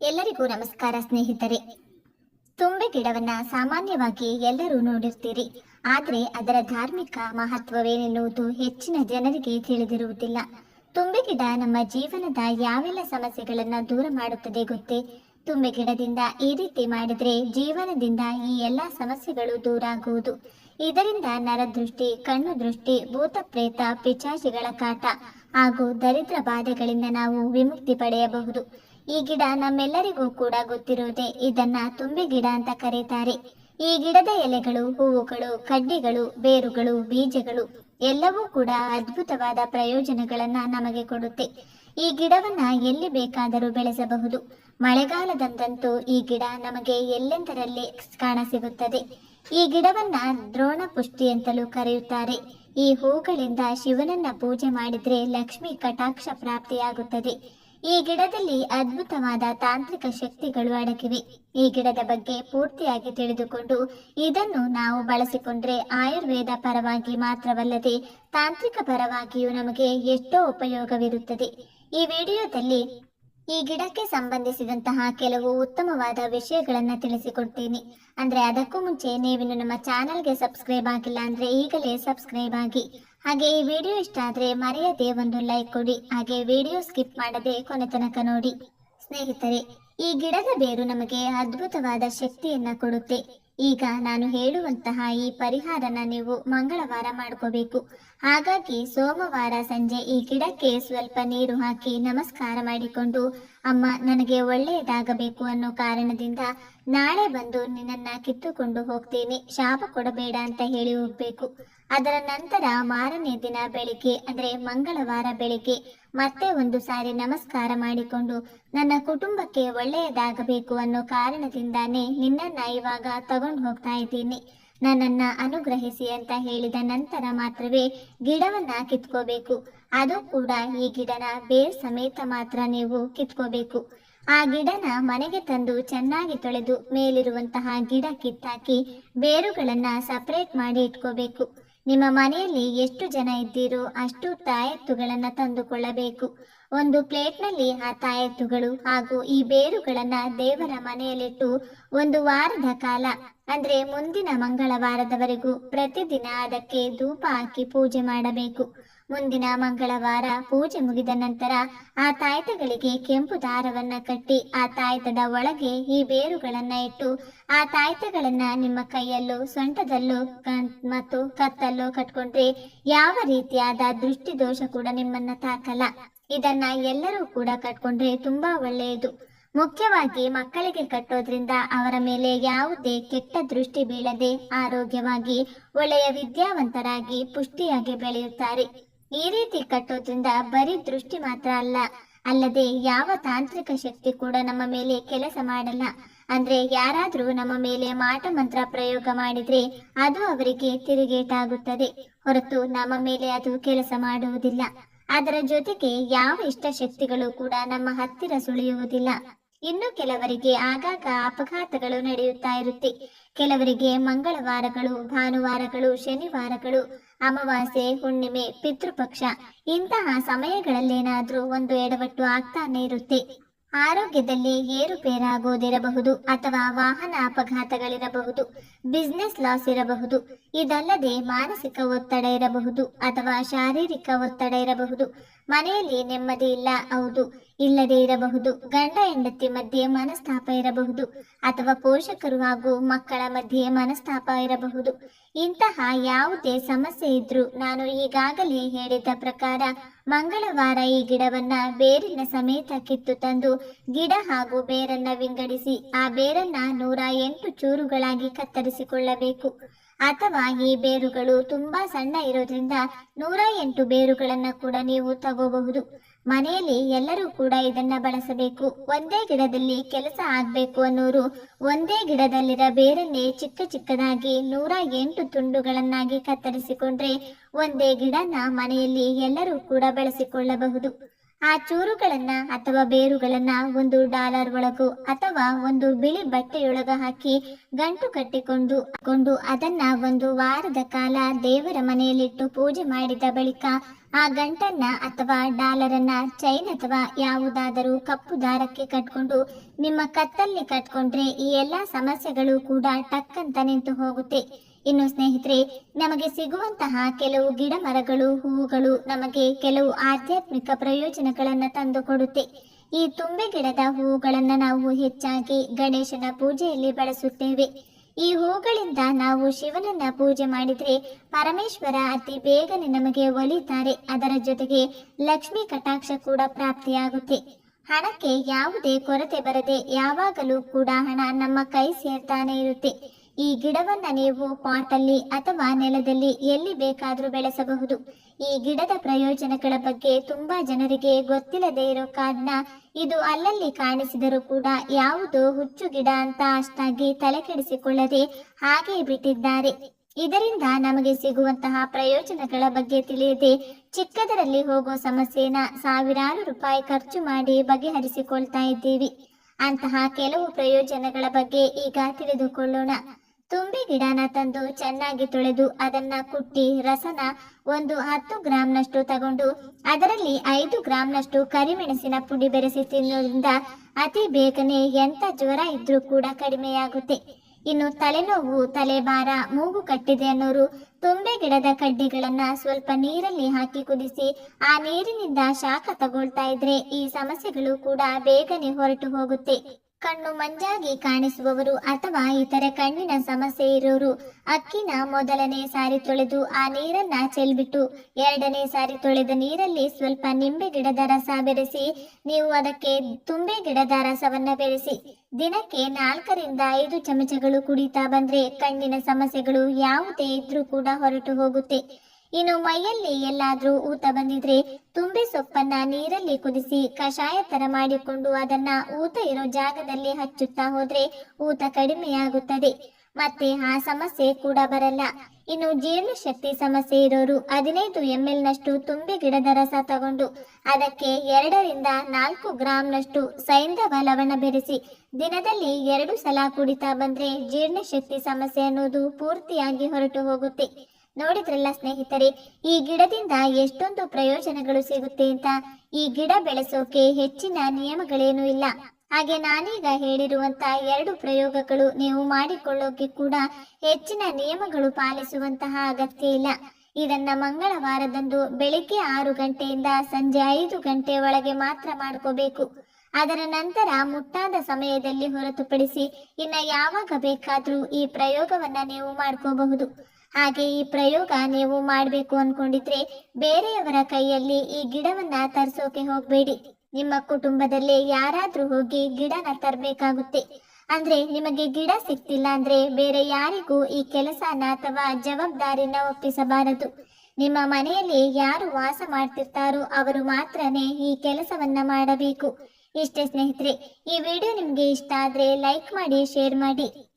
ಎಲ್ಲರಿಗೂ ನಮಸ್ಕಾರ ಸ್ನೇಹಿತರೆ. ತುಂಬೆ ಗಿಡವನ್ನ ಸಾಮಾನ್ಯವಾಗಿ ಎಲ್ಲರೂ ನೋಡಿರ್ತೀರಿ. ಆದರೆ ಅದರ ಧಾರ್ಮಿಕ ಮಹತ್ವವೇನೆನ್ನುವುದು ಹೆಚ್ಚಿನ ಜನರಿಗೆ ತಿಳಿದಿರುವುದಿಲ್ಲ. ತುಂಬೆ ಗಿಡ ನಮ್ಮ ಜೀವನದ ಯಾವೆಲ್ಲ ಸಮಸ್ಯೆಗಳನ್ನ ದೂರ ಮಾಡುತ್ತದೆ ಗೊತ್ತೇ? ತುಂಬೆ ಗಿಡದಿಂದ ಈ ರೀತಿ ಮಾಡಿದ್ರೆ ಜೀವನದಿಂದ ಈ ಎಲ್ಲ ಸಮಸ್ಯೆಗಳು ದೂರ ಆಗುವುದು. ಇದರಿಂದ ನರದೃಷ್ಟಿ ಕಣ್ಣು ದೃಷ್ಟಿ ಭೂತ ಪ್ರೇತ ಪಿಚಾಚಿಗಳ ಕಾಟ ಹಾಗೂ ದರಿದ್ರ ಬಾಧೆಗಳಿಂದ ನಾವು ವಿಮುಕ್ತಿ ಪಡೆಯಬಹುದು. ಈ ಗಿಡ ನಮ್ಮೆಲ್ಲರಿಗೂ ಕೂಡ ಗೊತ್ತಿರುವುದೇ ಇದನ್ನ ತುಂಬೆ ಗಿಡ ಅಂತ ಕರೀತಾರೆ. ಈ ಗಿಡದ ಎಲೆಗಳು, ಹೂವುಗಳು, ಕಡ್ಡಿಗಳು, ಬೇರುಗಳು, ಬೀಜಗಳು ಎಲ್ಲವೂ ಕೂಡ ಅದ್ಭುತವಾದ ಪ್ರಯೋಜನಗಳನ್ನ ನಮಗೆ ಕೊಡುತ್ತೆ. ಈ ಗಿಡವನ್ನ ಎಲ್ಲಿ ಬೇಕಾದರೂ ಬೆಳೆಸಬಹುದು. ಮಳೆಗಾಲದಂತಂತೂ ಈ ಗಿಡ ನಮಗೆ ಎಲ್ಲೆಂದರಲ್ಲಿ ಕಾಣಸಿಗುತ್ತದೆ. ಈ ಗಿಡವನ್ನ ದ್ರೋಣ ಪುಷ್ಟಿ ಅಂತಲೂ ಕರೆಯುತ್ತಾರೆ. ಈ ಹೂಗಳಿಂದ ಶಿವನನ್ನ ಪೂಜೆ ಮಾಡಿದ್ರೆ ಲಕ್ಷ್ಮಿ ಕಟಾಕ್ಷ ಪ್ರಾಪ್ತಿಯಾಗುತ್ತದೆ. ಈ ಗಿಡದಲ್ಲಿ ಅದ್ಭುತವಾದ ತಾಂತ್ರಿಕ ಶಕ್ತಿಗಳು ಅಡಗಿವೆ ಈ ಗಿಡದ ಬಗ್ಗೆ ಪೂರ್ತಿಯಾಗಿ ತಿಳಿದುಕೊಂಡು ಇದನ್ನು ನಾವು ಬಳಸಿಕೊಂಡ್ರೆ ಆಯುರ್ವೇದ ಪರವಾಗಿ ಮಾತ್ರವಲ್ಲದೆ ತಾಂತ್ರಿಕ ಪರವಾಗಿಯೂ ನಮಗೆ ಎಷ್ಟೋ ಉಪಯೋಗವಿರುತ್ತದೆ. ಈ ವಿಡಿಯೋದಲ್ಲಿ ಈ ಗಿಡಕ್ಕೆ ಸಂಬಂಧಿಸಿದಂತಹ ಕೆಲವು ಉತ್ತಮವಾದ ವಿಷಯಗಳನ್ನು ತಿಳಿಸಿಕೊಡ್ತೀನಿ. ಅಂದ್ರೆ ಅದಕ್ಕೂ ಮುಂಚೆ ನೀವಿನ್ನು ನಮ್ಮ ಚಾನೆಲ್ಗೆ ಸಬ್ಸ್ಕ್ರೈಬ್ ಆಗಿಲ್ಲ ಅಂದ್ರೆ ಈಗಲೇ ಸಬ್ಸ್ಕ್ರೈಬ್ ಆಗಿ ಹಾಗೆ ಈ ವಿಡಿಯೋ ಇಷ್ಟ ಆದರೆ ಮರೆಯದೆ ಒಂದು ಲೈಕ್ ಕೊಡಿ. ಹಾಗೆ ವಿಡಿಯೋ ಸ್ಕಿಪ್ ಮಾಡದೆ ಕೊನೆ ತನಕ ನೋಡಿ. ಸ್ನೇಹಿತರೆ, ಈ ಗಿಡದ ಬೇರು ನಮಗೆ ಅದ್ಭುತವಾದ ಶಕ್ತಿಯನ್ನ ಕೊಡುತ್ತೆ. ಈಗ ನಾನು ಹೇಳುವಂತಹ ಈ ಪರಿಹಾರನ ನೀವು ಮಂಗಳವಾರ ಮಾಡ್ಕೋಬೇಕು. ಹಾಗಾಗಿ ಸೋಮವಾರ ಸಂಜೆ ಈ ಗಿಡಕ್ಕೆ ಸ್ವಲ್ಪ ನೀರು ಹಾಕಿ ನಮಸ್ಕಾರ ಮಾಡಿಕೊಂಡು, ಅಮ್ಮ, ನನಗೆ ಒಳ್ಳೆಯದಾಗಬೇಕು ಅನ್ನೋ ಕಾರಣದಿಂದ ನಾಳೆ ಬಂದು ನಿನ್ನನ್ನ ಕಿತ್ತುಕೊಂಡು ಹೋಗ್ತೀನಿ. ಶಾಪ ಕೊಡಬೇಡ ಅಂತ ಹೇಳಿ ಹೋಗ್ಬೇಕು. ಅದರ ನಂತರ ಮಾರನೇ ದಿನ ಬೆಳಿಗ್ಗೆ, ಅಂದ್ರೆ ಮಂಗಳವಾರ ಬೆಳಿಗ್ಗೆ, ಮತ್ತೆ ಒಂದು ಸಾರಿ ನಮಸ್ಕಾರ ಮಾಡಿಕೊಂಡು, ನನ್ನ ಕುಟುಂಬಕ್ಕೆ ಒಳ್ಳೆಯದಾಗಬೇಕು ಅನ್ನೋ ಕಾರಣದಿಂದಾನೇ ನಿನ್ನನ್ನ ಇವಾಗ ತಗೊಂಡು ಹೋಗ್ತಾ ಇದ್ದೀನಿ. ನನ್ನನ್ನ ಅನುಗ್ರಹಿಸಿ ಅಂತ ಹೇಳಿದ ನಂತರ ಮಾತ್ರವೇ ಗಿಡವನ್ನ ಕಿತ್ಕೋಬೇಕು. ಅದು ಕೂಡ ಈ ಗಿಡನ ಬೇರ್ ಸಮೇತ ಮಾತ್ರ ನೀವು ಕಿತ್ಕೋಬೇಕು. ಆ ಗಿಡನ ಮನೆಗೆ ತಂದು ಚೆನ್ನಾಗಿ ತೊಳೆದು ಮೇಲಿರುವಂತಹ ಗಿಡ ಕಿತ್ತಾಕಿ ಬೇರುಗಳನ್ನ ಸಪರೇಟ್ ಮಾಡಿ ಇಟ್ಕೋಬೇಕು. ನಿಮ್ಮ ಮನೆಯಲ್ಲಿ ಎಷ್ಟು ಜನ ಇದ್ದೀರೋ ಅಷ್ಟು ತಾಯತ್ತುಗಳನ್ನ ತಂದುಕೊಳ್ಳಬೇಕು. ಒಂದು ಪ್ಲೇಟ್ನಲ್ಲಿ ಆ ತಾಯತ್ತುಗಳು ಹಾಗೂ ಈ ಬೇರುಗಳನ್ನ ದೇವರ ಮನೆಯಲ್ಲಿಟ್ಟು ಒಂದು ವಾರದ ಕಾಲ, ಅಂದ್ರೆ ಮುಂದಿನ ಮಂಗಳವಾರದವರೆಗೂ ಪ್ರತಿದಿನ ಅದಕ್ಕೆ ಧೂಪ ಹಾಕಿ ಪೂಜೆ ಮಾಡಬೇಕು. ಮುಂದಿನ ಮಂಗಳವಾರ ಪೂಜೆ ಮುಗಿದ ನಂತರ ಆ ತಾಯ್ತಗಳಿಗೆ ಕೆಂಪು ದಾರವನ್ನ ಕಟ್ಟಿ ಆ ತಾಯ್ತದ ಒಳಗೆ ಈ ಬೇರುಗಳನ್ನ ಇಟ್ಟು ಆ ತಾಯ್ತಗಳನ್ನ ನಿಮ್ಮ ಕೈಯಲ್ಲೂ, ಸೊಂಟದಲ್ಲೂ ಮತ್ತು ಕತ್ತಲ್ಲೂ ಕಟ್ಕೊಂಡ್ರೆ ಯಾವ ರೀತಿಯಾದ ದೃಷ್ಟಿದೋಷ ಕೂಡ ನಿಮ್ಮನ್ನ ತಾಕಲ್ಲ. ಇದನ್ನ ಎಲ್ಲರೂ ಕೂಡ ಕಟ್ಕೊಂಡ್ರೆ ತುಂಬಾ ಒಳ್ಳೆಯದು. ಮುಖ್ಯವಾಗಿ ಮಕ್ಕಳಿಗೆ ಕಟ್ಟೋದ್ರಿಂದ ಅವರ ಮೇಲೆ ಯಾವುದೇ ಕೆಟ್ಟ ದೃಷ್ಟಿ ಬೀಳದೆ ಆರೋಗ್ಯವಾಗಿ ಒಳ್ಳೆಯ ವಿದ್ಯಾವಂತರಾಗಿ ಪುಷ್ಟಿಯಾಗಿ ಬೆಳೆಯುತ್ತಾರೆ. ಈ ರೀತಿ ಕಟ್ಟೋದ್ರಿಂದ ಬರೀ ದೃಷ್ಟಿ ಮಾತ್ರ ಅಲ್ಲ, ಅಲ್ಲದೆ ಯಾವ ತಾಂತ್ರಿಕ ಶಕ್ತಿ ಕೂಡ ನಮ್ಮ ಮೇಲೆ ಕೆಲಸ ಮಾಡಲ್ಲ. ಅಂದ್ರೆ ಯಾರಾದ್ರೂ ನಮ್ಮ ಮೇಲೆ ಮಾಟ ಮಂತ್ರ ಪ್ರಯೋಗ ಮಾಡಿದ್ರೆ ಅದು ಅವರಿಗೆ ತಿರುಗೇಟಾಗುತ್ತದೆ. ಹೊರತು ನಮ್ಮ ಮೇಲೆ ಅದು ಕೆಲಸ ಮಾಡುವುದಿಲ್ಲ. ಅದರ ಜೊತೆಗೆ ಯಾವ ಇಷ್ಟ ಶಕ್ತಿಗಳು ಕೂಡ ನಮ್ಮ ಹತ್ತಿರ ಸುಳಿಯುವುದಿಲ್ಲ. ಇನ್ನು ಕೆಲವರಿಗೆ ಆಗಾಗ ಅಪಘಾತಗಳು ನಡೆಯುತ್ತಾ ಇರುತ್ತೆ. ಕೆಲವರಿಗೆ ಮಂಗಳವಾರಗಳು, ಭಾನುವಾರಗಳು, ಶನಿವಾರಗಳು, ಅಮಾವಾಸ್ಯೆ, ಹುಣ್ಣಿಮೆ, ಪಿತೃಪಕ್ಷ ಇಂತಹ ಸಮಯಗಳಲ್ಲೇನಾದ್ರೂ ಒಂದು ಎಡವಟ್ಟು ಆಗ್ತಾನೆ ಇರುತ್ತೆ. ಆರೋಗ್ಯದಲ್ಲಿ ಏರುಪೇರಾಗುವುದಿರಬಹುದು ಅಥವಾ ವಾಹನ ಅಪಘಾತಗಳಿರಬಹುದು ಬಿಸ್ನೆಸ್ ಲಾಸ್ ಇರಬಹುದು. ಇದಲ್ಲದೆ ಮಾನಸಿಕ ಒತ್ತಡ ಇರಬಹುದು ಅಥವಾ ಶಾರೀರಿಕ ಒತ್ತಡ ಇರಬಹುದು. ಮನೆಯಲ್ಲಿ ನೆಮ್ಮದಿ ಇಲ್ಲ, ಹೌದು, ಇಲ್ಲದೆ ಇರಬಹುದು. ಗಂಡ, ಹೆಂಡತಿ ಮಧ್ಯೆ ಮನಸ್ತಾಪ ಇರಬಹುದು ಅಥವಾ ಪೋಷಕರು ಹಾಗೂ ಮಕ್ಕಳ ಮಧ್ಯೆ ಮನಸ್ತಾಪ ಇರಬಹುದು. ಇಂತಹ ಯಾವುದೇ ಸಮಸ್ಯೆ ಇದ್ರೂ ನಾನು ಈಗಾಗಲೇ ಹೇಳಿದ ಪ್ರಕಾರ ಮಂಗಳವಾರ ಈ ಗಿಡವನ್ನ ಬೇರಿನ ಸಮೇತ ಕಿತ್ತು ತಂದು ಗಿಡ ಹಾಗೂ ಬೇರನ್ನ ವಿಂಗಡಿಸಿ ಆ ಬೇರನ್ನ ನೂರ ಎಂಟು ಚೂರುಗಳಾಗಿ ಕತ್ತರಿಸಿಕೊಳ್ಳಬೇಕು. ಅಥವಾ ಈ ಬೇರುಗಳು ತುಂಬಾ ಸಣ್ಣ ಇರೋದ್ರಿಂದ ನೂರ ಎಂಟು ಬೇರುಗಳನ್ನ ಕೂಡ ನೀವು ತಗೋಬಹುದು. ಮನೆಯಲ್ಲಿ ಎಲ್ಲರೂ ಕೂಡ ಇದನ್ನ ಬಳಸಬೇಕು. ಒಂದೇ ಗಿಡದಲ್ಲಿ ಕೆಲಸ ಆಗ್ಬೇಕು ಅನ್ನೋರು ಒಂದೇ ಗಿಡದಲ್ಲಿರ ಬೇರನ್ನೇ ಚಿಕ್ಕ ಚಿಕ್ಕದಾಗಿ ನೂರ ಎಂಟು ತುಂಡುಗಳನ್ನಾಗಿ ಕತ್ತರಿಸಿಕೊಂಡ್ರೆ ಒಂದೇ ಗಿಡನ ಮನೆಯಲ್ಲಿ ಎಲ್ಲರೂ ಕೂಡ ಬಳಸಿಕೊಳ್ಳಬಹುದು. ಆ ಚೂರುಗಳನ್ನ ಅಥವಾ ಬೇರುಗಳನ್ನ ಒಂದು ಡಾಲರ್ ಒಳಗು ಅಥವಾ ಒಂದು ಬಿಳಿ ಬಟ್ಟೆಯೊಳಗ ಹಾಕಿ ಗಂಟು ಕಟ್ಟಿಕೊಂಡು ಕೊಂಡು ಅದನ್ನ ಒಂದು ವಾರದ ಕಾಲ ದೇವರ ಮನೆಯಲ್ಲಿಟ್ಟು ಪೂಜೆ ಮಾಡಿದ ಬಳಿಕ ಆ ಗಂಟನ್ನ ಅಥವಾ ಡಾಲರನ್ನ ಚೈನ್ ಅಥವಾ ಯಾವುದಾದರೂ ಕಪ್ಪು ದಾರಕ್ಕೆ ಕಟ್ಕೊಂಡು ನಿಮ್ಮ ಕತ್ತಲ್ಲಿ ಕಟ್ಕೊಂಡ್ರೆ ಈ ಎಲ್ಲಾ ಸಮಸ್ಯೆಗಳು ಕೂಡ ಟಕ್ಕಂತ ನಿಂತು ಹೋಗುತ್ತೆ. ಇನ್ನು ಸ್ನೇಹಿತರೆ, ನಮಗೆ ಸಿಗುವಂತಹ ಕೆಲವು ಗಿಡ ಮರಗಳು ಹೂವುಗಳು ನಮಗೆ ಕೆಲವು ಆಧ್ಯಾತ್ಮಿಕ ಪ್ರಯೋಜನಗಳನ್ನ ತಂದುಕೊಡುತ್ತೆ ಈ ತುಂಬೆ ಗಿಡದ ಹೂವುಗಳನ್ನು ನಾವು ಹೆಚ್ಚಾಗಿ ಗಣೇಶನ ಪೂಜೆಯಲ್ಲಿ ಬಳಸುತ್ತೇವೆ. ಈ ಹೂಗಳಿಂದ ನಾವು ಶಿವನನ್ನ ಪೂಜೆ ಮಾಡಿದ್ರೆ ಪರಮೇಶ್ವರ ಅತಿ ಬೇಗನೆ ನಮಗೆ ಒಲಿತಾರೆ. ಅದರ ಜೊತೆಗೆ ಲಕ್ಷ್ಮಿ ಕಟಾಕ್ಷ ಕೂಡ ಪ್ರಾಪ್ತಿಯಾಗುತ್ತೆ. ಹಣಕ್ಕೆ ಯಾವುದೇ ಕೊರತೆ ಬರದೆ ಯಾವಾಗಲೂ ಕೂಡ ಹಣ ನಮ್ಮ ಕೈ ಸೇರ್ತಾನೆ ಇರುತ್ತೆ. ಈ ಗಿಡವನ್ನ ನೀವು ಪಾಟಲ್ಲಿ ಅಥವಾ ನೆಲದಲ್ಲಿ ಎಲ್ಲಿ ಬೇಕಾದರೂ ಬೆಳೆಸಬಹುದು. ಈ ಗಿಡದ ಪ್ರಯೋಜನಗಳ ಬಗ್ಗೆ ತುಂಬಾ ಜನರಿಗೆ ಗೊತ್ತಿಲ್ಲದೆ ಇರೋ ಕಾರಣ ಇದು ಅಲ್ಲಲ್ಲಿ ಕಾಣಿಸಿದರೂ ಕೂಡ ಯಾವುದು ಹುಚ್ಚು ಗಿಡ ಅಂತ ಅಷ್ಟಾಗಿ ತಲೆ ಕೆಡಿಸಿಕೊಳ್ಳದೆ ಹಾಗೆ ಬಿಟ್ಟಿದ್ದಾರೆ. ಇದರಿಂದ ನಮಗೆ ಸಿಗುವಂತಹ ಪ್ರಯೋಜನಗಳ ಬಗ್ಗೆ ತಿಳಿಯದೆ ಚಿಕ್ಕದರಲ್ಲಿ ಹೋಗೋ ಸಮಸ್ಯೆನ ಸಾವಿರಾರು ರೂಪಾಯಿ ಖರ್ಚು ಮಾಡಿ ಬಗೆಹರಿಸಿಕೊಳ್ತಾ ಇದ್ದೀವಿ. ಅಂತಹ ಕೆಲವು ಪ್ರಯೋಜನಗಳ ಬಗ್ಗೆ ಈಗ ತಿಳಿದುಕೊಳ್ಳೋಣ. ತುಂಬೆ ಗಿಡನ ತಂದು ಚೆನ್ನಾಗಿ ತೊಳೆದು ಅದನ್ನ ಕುಟ್ಟಿ ರಸನ ಒಂದು ಹತ್ತು ಗ್ರಾಂನಷ್ಟು ತಗೊಂಡು ಅದರಲ್ಲಿ ಐದು ಗ್ರಾಂನಷ್ಟು ಕರಿಮೆಣಸಿನ ಪುಡಿ ಬೆರೆಸಿ ತಿನ್ನೋದ್ರಿಂದ ಅತಿ ಬೇಗನೆ ಎಂತ ಜ್ವರ ಇದ್ರೂ ಕೂಡ ಕಡಿಮೆಯಾಗುತ್ತೆ. ಇನ್ನು ತಲೆನೋವು, ತಲೆಭಾರ, ಮೂಗು ಕಟ್ಟಿದೆ ಅನ್ನೋರು ತುಂಬೆ ಗಿಡದ ಕಡ್ಡಿಗಳನ್ನ ಸ್ವಲ್ಪ ನೀರಲ್ಲಿ ಹಾಕಿ ಕುದಿಸಿ ಆ ನೀರಿನಿಂದ ಶಾಖ ತಗೊಳ್ತಾ ಇದ್ರೆ ಈ ಸಮಸ್ಯೆಗಳು ಕೂಡ ಬೇಗನೆ ಹೊರಟು ಹೋಗುತ್ತೆ. ಕಣ್ಣು ಮಂಜಾಗಿ ಕಾಣಿಸುವವರು ಅಥವಾ ಇತರೆ ಕಣ್ಣಿನ ಸಮಸ್ಯೆ ಇರೋರು. ಅಕ್ಕಿನ ಮೊದಲನೇ ಸಾರಿ ತೊಳೆದು ಆ ನೀರನ್ನ ಚೆಲ್ಬಿಟ್ಟು ಎರಡನೇ ಸಾರಿ ತೊಳೆದ ನೀರಲ್ಲಿ ಸ್ವಲ್ಪ ನಿಂಬೆ ಗಿಡದ ರಸ ಬೆರೆಸಿ, ನೀವು ಅದಕ್ಕೆ ತುಂಬೆ ಗಿಡದ ರಸವನ್ನ ಬೆರೆಸಿ. ದಿನಕ್ಕೆ ನಾಲ್ಕರಿಂದ ಐದು ಚಮಚಗಳು ಕುಡಿತಾ ಬಂದ್ರೆ ಕಣ್ಣಿನ ಸಮಸ್ಯೆಗಳು ಯಾವುದೇ ಇದ್ರೂ ಕೂಡ ಹೊರಟು ಹೋಗುತ್ತೆ. ಇನ್ನು ಮೈಯಲ್ಲಿ ಎಲ್ಲಾದ್ರೂ ಊತ ಬಂದಿದ್ರೆ ತುಂಬೆ ಸೊಪ್ಪನ್ನ ನೀರಲ್ಲಿ ಕುದಿಸಿ ಕಷಾಯ ತರ ಮಾಡಿಕೊಂಡು ಅದನ್ನ ಊತ ಇರೋ ಜಾಗದಲ್ಲಿ ಹಚ್ಚುತ್ತಾ ಹೋದ್ರೆ ಊತ ಕಡಿಮೆಯಾಗುತ್ತದೆ. ಮತ್ತೆ ಆ ಸಮಸ್ಯೆ ಕೂಡ ಬರಲ್ಲ. ಇನ್ನು ಜೀರ್ಣಶಕ್ತಿ ಸಮಸ್ಯೆ ಇರೋರು ಹದಿನೈದು ಎಂ ಎಲ್ ನಷ್ಟು ತುಂಬೆ ಗಿಡದ ರಸ ತಗೊಂಡು ಅದಕ್ಕೆ ಎರಡರಿಂದ ನಾಲ್ಕು ಗ್ರಾಂನಷ್ಟು ಸೈಂಧವ ಲವಣ ಬೆರೆಸಿ ದಿನದಲ್ಲಿ ಎರಡು ಸಲ ಕುಡಿತಾ ಬಂದ್ರೆ ಜೀರ್ಣಶಕ್ತಿ ಸಮಸ್ಯೆ ಅನ್ನೋದು ಪೂರ್ತಿಯಾಗಿ ಹೊರಟು ಹೋಗುತ್ತೆ. ನೋಡಿದ್ರಲ್ಲ ಸ್ನೇಹಿತರೆ, ಈ ಗಿಡದಿಂದ ಎಷ್ಟೊಂದು ಪ್ರಯೋಜನಗಳು ಸಿಗುತ್ತೆ ಅಂತ. ಈ ಗಿಡ ಬೆಳೆಸೋಕೆ ಹೆಚ್ಚಿನ ನಿಯಮಗಳೇನೂ ಇಲ್ಲ. ಹಾಗೆ ನಾನೀಗ ಹೇಳಿರುವಂತ ಎರಡು ಪ್ರಯೋಗಗಳು ನೀವು ಮಾಡಿಕೊಳ್ಳೋಕೆ ಕೂಡ ಹೆಚ್ಚಿನ ನಿಯಮಗಳು ಪಾಲಿಸುವಂತಹ ಅಗತ್ಯ ಇಲ್ಲ. ಇದನ್ನ ಮಂಗಳವಾರದಂದು ಬೆಳಿಗ್ಗೆ ಆರು ಗಂಟೆಯಿಂದ ಸಂಜೆ ಐದು ಗಂಟೆ ಒಳಗೆ ಮಾತ್ರ ಮಾಡ್ಕೋಬೇಕು. ಅದರ ನಂತರ ಮುಟ್ಟಾದ ಸಮಯದಲ್ಲಿ ಹೊರತುಪಡಿಸಿ ಇನ್ನ ಯಾವಾಗ ಬೇಕಾದ್ರೂ ಈ ಪ್ರಯೋಗವನ್ನ ನೀವು ಮಾಡ್ಕೋಬಹುದು. ಹಾಗೆ ಈ ಪ್ರಯೋಗ ನೀವು ಮಾಡಬೇಕು ಅನ್ಕೊಂಡಿದ್ರೆ ಬೇರೆಯವರ ಕೈಯಲ್ಲಿ ಈ ಗಿಡವನ್ನ ತರಿಸೋಕೆ ಹೋಗ್ಬೇಡಿ. ನಿಮ್ಮ ಕುಟುಂಬದಲ್ಲೇ ಯಾರಾದ್ರೂ ಹೋಗಿ ಗಿಡನ ತರಬೇಕಾಗುತ್ತೆ. ಅಂದ್ರೆ ನಿಮಗೆ ಗಿಡ ಸಿಕ್ತಿಲ್ಲ ಅಂದ್ರೆ ಬೇರೆ ಯಾರಿಗೂ ಈ ಕೆಲಸನ ಅಥವಾ ಜವಾಬ್ದಾರಿನ ಒಪ್ಪಿಸಬಾರದು. ನಿಮ್ಮ ಮನೆಯಲ್ಲಿ ಯಾರು ವಾಸ ಮಾಡ್ತಿರ್ತಾರೋ ಅವರು ಮಾತ್ರನೇ ಈ ಕೆಲಸವನ್ನ ಮಾಡಬೇಕು. ಇಷ್ಟೇ ಸ್ನೇಹಿತರೆ, ಈ ವಿಡಿಯೋ ನಿಮ್ಗೆ ಇಷ್ಟ ಆದ್ರೆ ಲೈಕ್ ಮಾಡಿ, ಶೇರ್ ಮಾಡಿ.